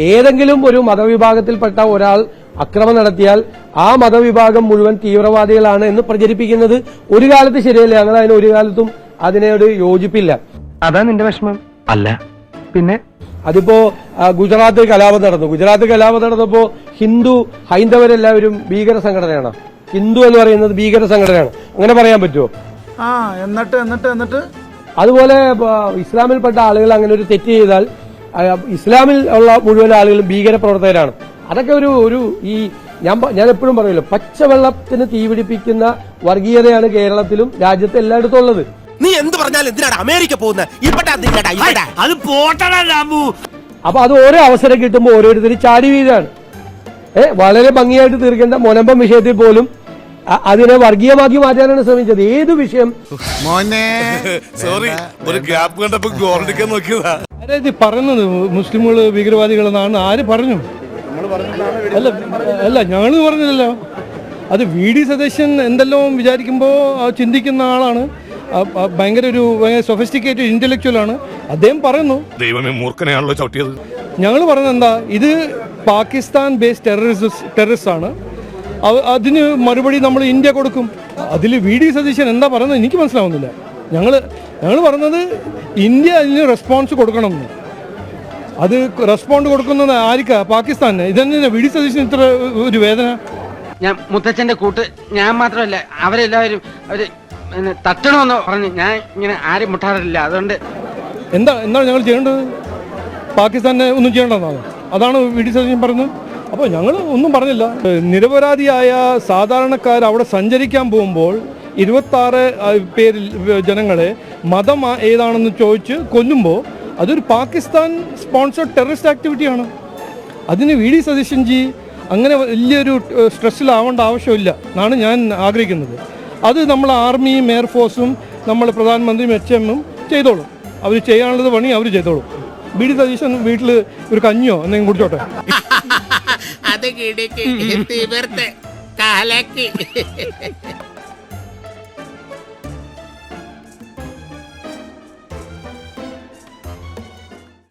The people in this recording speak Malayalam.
ഏതെങ്കിലും ഒരു മതവിഭാഗത്തിൽപ്പെട്ട ഒരാൾ അക്രമം നടത്തിയാൽ ആ മതവിഭാഗം മുഴുവൻ തീവ്രവാദികളാണ് എന്ന് പ്രചരിപ്പിക്കുന്നത് ഒരു കാലത്ത് ശരിയല്ല. ഞങ്ങൾ അതിന് ഒരു കാലത്തും അതിനോട് യോജിപ്പില്ല. അതാ നിന്റെ വിഷമം. അല്ല. പിന്നെ? അതിപ്പോ ഗുജറാത്ത് കലാപം നടന്നു. ഗുജറാത്ത് കലാപം നടന്നപ്പോ ഹിന്ദു ഹൈന്ദവരെല്ലാവരും ഭീകര സംഘടനയാണ്. ഹിന്ദു എന്ന് പറയുന്നത് ഭീകര സംഘടനയാണ്. അങ്ങനെ പറയാൻ പറ്റുമോ ആ എന്നിട്ട് എന്നിട്ട് എന്നിട്ട്? അതുപോലെ ഇസ്ലാമിൽപ്പെട്ട ആളുകൾ അങ്ങനെ ഒരു തെറ്റ് ചെയ്താൽ ഇസ്ലാമിൽ ഉള്ള മുഴുവൻ ആളുകളും ഭീകര പ്രവർത്തകരാണ് അതൊക്കെ ഒരു ഒരു ഈ ഞാൻ ഞാൻ എപ്പോഴും പറയുമല്ലോ പച്ചവെള്ളത്തിന് തീപിടിപ്പിക്കുന്ന വർഗീയതയാണ് കേരളത്തിലും രാജ്യത്തെ എല്ലായിടത്തും ഉള്ളത്. നീ എന്ത് പറഞ്ഞാലും എന്തിനാണ് അമേരിക്ക പോകുന്നത് അത് അപ്പൊ അത് ഓരോ അവസരം കിട്ടുമ്പോൾ ഓരോരുത്തർ ചാടി വീഴാണ്. ഏ വളരെ ഭംഗിയായിട്ട് തീർക്കേണ്ട മുനമ്പം വിഷയത്തിൽ പോലും അതിനെ വർഗീയമാക്കി മാറ്റാനാണ് ശ്രമിച്ചത്. ഏത് വിഷയം? മോനെ സോറി ഒരു ഗ്യാപ്പ് കണ്ടപ്പോ ഗോൾഡിക്കാൻ നോക്കിയതാ. ആരാ പറയുന്നത് മുസ്ലിമുകൾ ഭീകരവാദികളെന്നാണ് ആര് പറഞ്ഞു? അല്ല അല്ല ഞങ്ങൾ പറഞ്ഞില്ലല്ലോ അത് വി ഡി സതീശൻ എന്തെല്ലാം വിചാരിക്കുമ്പോൾ ചിന്തിക്കുന്ന ആളാണ്. ഭയങ്കര ഒരു ഭയങ്കര സൊഫിസ്റ്റിക്കേറ്റഡ് ഇന്റലക്ച്വൽ ആണ്. അദ്ദേഹം പറയുന്നു. ദൈവമേ മൂർഖനെയാണല്ലോ ചവിട്ടിയത്. ഞങ്ങൾ പറഞ്ഞത് എന്താ? ഇത് പാകിസ്ഥാൻ ബേസ്ഡ് ടെററിസ്റ്റ് ടെററിസ്റ്റ് ആണ്. അതിന് മറുപടി നമ്മൾ ഇന്ത്യ കൊടുക്കും. അതിൽ വി ഡി സതീശൻ എന്താ പറയുന്നത് എനിക്ക് മനസ്സിലാവുന്നില്ല. ഞങ്ങൾ ഞങ്ങൾ പറഞ്ഞത് ഇന്ത്യ അതിന് റെസ്പോൺസ് കൊടുക്കണം. എന്ന് അത് റെസ്പോണ്ട് കൊടുക്കുന്നത് ആർക്കാ? പാകിസ്ഥാന്. ഇതന്നെ വിടി സതീശൻ ഇത്ര ഒരു വേദന? ഞാൻ മുത്തച്ഛന്റെ കൂട്ട് ഞാൻ മാത്രമല്ല അവരെല്ലാവരും അവർ പിന്നെ തട്ടണമെന്ന് പറഞ്ഞ് ഞാൻ ഇങ്ങനെ ആരും മുട്ടാറില്ല. അതുകൊണ്ട് എന്താ എന്താണ് ഞങ്ങൾ ചെയ്യേണ്ടത്? പാകിസ്ഥാനെ ഒന്നും ചെയ്യേണ്ടതെന്നാണ് അതാണ് വിടി ഡി സതീശൻ പറഞ്ഞത്. അപ്പോൾ ഞങ്ങൾ ഒന്നും പറഞ്ഞില്ല. നിരപരാധിയായ സാധാരണക്കാർ അവിടെ സഞ്ചരിക്കാൻ പോകുമ്പോൾ ഇരുപത്താറ് പേരിൽ ജനങ്ങളെ മതം ഏതാണെന്ന് ചോദിച്ച് കൊല്ലുമ്പോൾ അതൊരു പാകിസ്ഥാൻ സ്പോൺസേഡ് ടെററിസ്റ്റ് ആക്ടിവിറ്റിയാണ് അതിന് വി. ഡി. സതീശൻ ജി അങ്ങനെ വലിയൊരു സ്ട്രെസ്സിലാവേണ്ട ആവശ്യമില്ല എന്നാണ് ഞാൻ ആഗ്രഹിക്കുന്നത്. അത് നമ്മൾ ആർമിയും എയർഫോഴ്സും നമ്മൾ പ്രധാനമന്ത്രിയും എച്ച് എമ്മും ചെയ്തോളും. അവർ ചെയ്യാനുള്ളത് പണി അവർ ചെയ്തോളും. B D. സതീശൻ വീട്ടിൽ ഒരു കഞ്ഞിയോ എന്തെങ്കിലും കുടിച്ചോട്ടെ? അത് കിടക്കി തീവർത്ത് കാലക്ക്.